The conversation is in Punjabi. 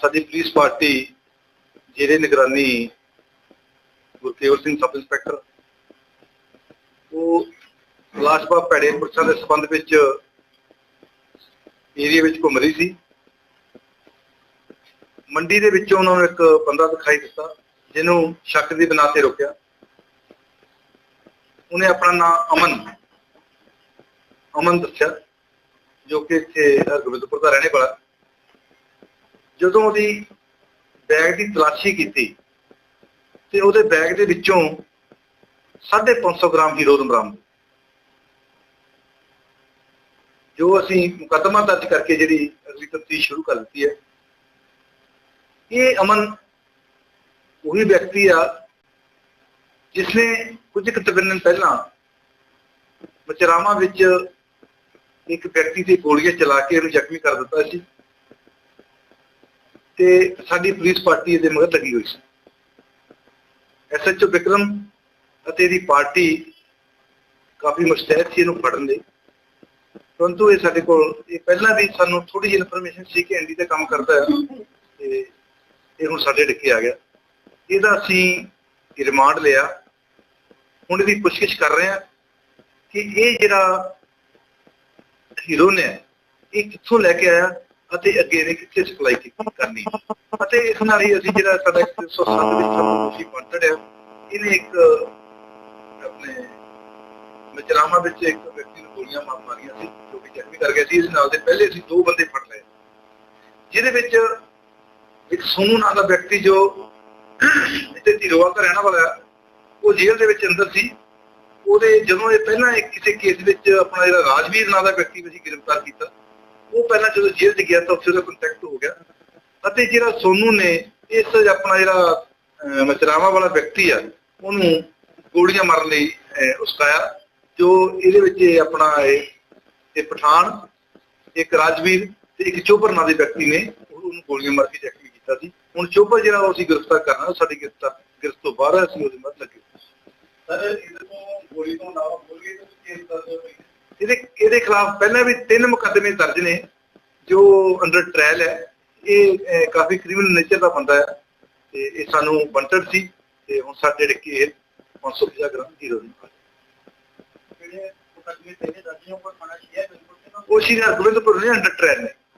ਸਾਡੀ ਪੁਲਿਸ ਪਾਰਟੀ, ਜਿਹੜੇ ਨਿਗਰਾਨੀ ਗੁਰਕੇਵਲ ਸਿੰਘ ਸਬ ਇੰਸਪੈਕਟਰ, ਉਹ ਲਾਸ਼ਬਾ ਭੈੜੇ ਪੁਰਸ਼ਾਂ ਦੇ ਸੰਬੰਧ ਵਿੱਚ ਏਰੀਆ ਵਿੱਚ ਘੁੰਮ ਰਹੀ ਸੀ। ਮੰਡੀ ਦੇ ਵਿੱਚੋਂ ਉਹਨਾਂ ਨੂੰ ਇੱਕ ਬੰਦਾ ਦਿਖਾਈ ਦਿੱਤਾ, ਜਿਹਨੂੰ ਸ਼ੱਕ ਦੀ ਬਣਾ ਤੇ ਰੋਕਿਆ। ਉਹਨੇ ਆਪਣਾ ਨਾਮ ਅਮਨ ਅਮਨ ਦੱਸਿਆ, ਜੋ ਕਿ ਇੱਥੇ ਗੋਬਿੰਦਪੁਰ ਦਾ ਰਹਿਣੇ ਵਾਲਾ। ਜਦੋਂ ਉਹਦੀ ਬੈਗ ਦੀ ਤਲਾਸ਼ੀ ਕੀਤੀ ਤੇ ਉਹਦੇ ਬੈਗ ਦੇ ਵਿੱਚੋਂ 550 ਗ੍ਰਾਮ ਹੀਰੋਇਨ ਬਰਾਮਦ ਜੋ ਅਸੀਂ ਮੁਕੱਦਮਾ ਦਰਜ ਕਰਕੇ ਜਿਹੜੀ ਅਗਲੀ ਤਫਤੀਸ਼ ਸ਼ੁਰੂ ਕਰ ਦਿੱਤੀ ਹੈ, ਇਹ ਅਮਨ ਉਹੀ ਵਿਅਕਤੀ ਆ ਜਿਸਨੇ ਕੁਝ ਕੁ ਦਿਨ ਪਹਿਲਾਂ ਮਚਰਾਮਾ ਵਿੱਚ ਇੱਕ ਵਿਅਕਤੀ ਤੇ ਗੋਲੀਆਂ ਚਲਾ ਕੇ ਉਹਨੂੰ ਜ਼ਖਮੀ ਕਰ ਦਿੱਤਾ ਸੀ। ਤੇ ਸਾਡੀ ਪੁਲਿਸ ਪਾਰਟੀ ਇਹਦੇ ਮਗਰ ਲੱਗੀ ਹੋਈ ਸੀ। ਐਸਐਚਓ ਵਿਕਰਮ ਅਤੇ ਇਹਦੀ ਪਾਰਟੀ ਕਾਫੀ ਮੁਸਤੈਦ ਸੀ ਇਹਨੂੰ ਫੜਨ ਦੇ ਪਰੰਤੂ ਇਹ ਸਾਡੇ ਕੋਲ, ਇਹ ਪਹਿਲਾਂ ਵੀ ਸਾਨੂੰ ਥੋੜੀ ਜਿਹੀ ਇਨਫੋਰਮੇਸ਼ਨ ਸੀ ਕਿ ਐਂਡੀ ਦਾ ਕੰਮ ਕਰਦਾ ਹੈ ਤੇ ਇਹ ਹੁਣ ਸਾਡੇ ਡਿੱਕੇ ਆ ਗਿਆ। ਇਹਦਾ ਅਸੀਂ ਰਿਮਾਂਡ ਲਿਆ। ਹੁਣ ਇਹਦੀ ਪੁੱਛਗਿੱਛ ਕਰ ਰਹੇ ਹਾਂ ਕਿ ਇਹ ਜਿਹੜਾ ਹੀਰੋ ਨੇ ਇਹ ਕਿੱਥੋਂ ਲੈ ਕੇ ਆਇਆ ਅਤੇ ਅੱਗੇ ਨੇ ਕਿੱਥੇ ਸਪਲਾਈ ਕਰਨੀ ਅਤੇ ਇਸ ਨਾਲ ਹੀ ਅਸੀਂ ਜਿਹੜਾ ਸਾਡਾ 107 ਵਿੱਚ ਸਾਨੂੰ ਤੁਸੀਂ ਹੈ ਇਹਨੇ ਇੱਕ ਆਪਣੇ ਮਜਰਾਮਾ ਵਿੱਚ ਇੱਕ ਵਿਅਕਤੀ ਨੂੰ ਗੋਲੀਆਂ ਮਾਰ ਮਾਰੀਆਂ ਸੀ, ਜੋ ਕਿ ਜ਼ਖਮੀ ਕਰ ਗਿਆ ਸੀ। ਇਸ ਨਾਲ ਦੇ ਪਹਿਲੇ ਅਸੀਂ ਦੋ ਬੰਦੇ ਫੜ ਲਏ। ਜਿਹਦੇ ਵਿੱਚ ਇੱਕ ਸੋਨੂ ਨਾਂ ਦਾ ਵਿਅਕਤੀ ਜੋ ਇੱਥੇ ਧੀਰੋਵਾਲ ਦਾ ਰਹਿਣ ਵਾਲਾ ਉਹ ਜੇਲ੍ਹ ਦੇ ਵਿੱਚ ਅੰਦਰ ਸੀ। ਉਹਦੇ ਜਦੋਂ ਇਹ ਪਹਿਲਾਂ ਇੱਕ ਕਿਸੇ ਕੇਸ ਵਿੱਚ ਆਪਣਾ ਜਿਹੜਾ ਰਾਜਵੀਰ ਨਾਂ ਦਾ ਵਿਅਕਤੀ ਅਸੀਂ ਗ੍ਰਿਫਤਾਰ ਕੀਤਾ ਉਹ ਪਹਿਲਾਂ ਜਦੋਂ ਜੇਲ੍ਹ 'ਚ ਗਿਆ ਤਾਂ ਉੱਥੇ ਉਹਦਾ ਕੰਟੈਕਟ ਹੋ ਗਿਆ। ਅਤੇ ਜਿਹੜਾ ਸੋਨੂ ਨੇ, ਇਸ ਆਪਣਾ ਜਿਹੜਾ ਮਚਰਾਵਾ ਵਾਲਾ ਵਿਅਕਤੀ ਆ, ਉਹਨੂੰ ਗੋਲੀਆਂ ਮਾਰਨ ਲਈ ਉਸਕਾਇਆ। ਜੋ ਇਹਦੇ ਵਿੱਚ ਆਪਣਾ ਇਹ ਪਠਾਨ, ਇੱਕ ਰਾਜਵੀਰ ਤੇ ਇੱਕ ਚੋਬਰ ਨਾਂ ਦੇ ਵਿਅਕਤੀ ਨੇ ਉਹਨੂੰ ਗੋਲੀਆਂ ਮਾਰ ਕੇ ਜ਼ਖਮੀ ਕੀਤਾ ਸੀ। ਹੁਣ ਚੋਬਰ ਜਿਹੜਾ ਉਹ ਅਸੀਂ ਗ੍ਰਿਫਤਾਰ ਕਰਨਾ ਉਹ ਸਾਡੀ ਗ੍ਰਿਫਤਾਰ, ਗ੍ਰਿਫਤ ਤੋਂ ਬਾਹਰ ਅਸੀਂ ਉਹਦੇ ਮੱਦ ਲੱਗੇ। ਸਰ, ਇਹਦੇ ਤੋਂ ਗੋਲੀ ਤੋਂ ਇਲਾਵਾ ਹੋਰ ਵੀ ਕੇਸ ਦਰਜ ਹੋਏ? ਇਹਦੇ ਇਹਦੇ ਖਿਲਾਫ ਪਹਿਲਾਂ ਵੀ ਤਿੰਨ ਮੁਕੱਦਮੇ ਦਰਜ ਨੇ ਜੋ ਅੰਡਰ ਟ੍ਰਾਇਲ ਹੈ। ਇਹ ਕਾਫੀ ਕ੍ਰਿਮੀਨਲ ਨੇਚਰ ਦਾ ਬੰਦਾ ਹੈ ਤੇ ਇਹ ਸਾਨੂੰ ਬੰਟਡ ਸੀ ਤੇ ਹੁਣ ਸਾਡੇ ਡਿੱਕੇ ਇਹ 550 ਗ੍ਰਾਮ ਦੀ ਜਿਹੜੇ ਮੁਕੱਦਮੇ ਤੇਰੇ ਦਰਜੀਆਂ ਉੱਪਰ ਮਨਾ ਕੀਤਾ ਬਿਲਕੁਲ ਤੇ ਨਾ ਉਹ ਸ਼੍ਰੀ ਹਰਗੋਬਿੰਦਪੁਰ ਨੇ ਅੰਡਰ ਟ੍ਰਾਇਲ ਨੇ।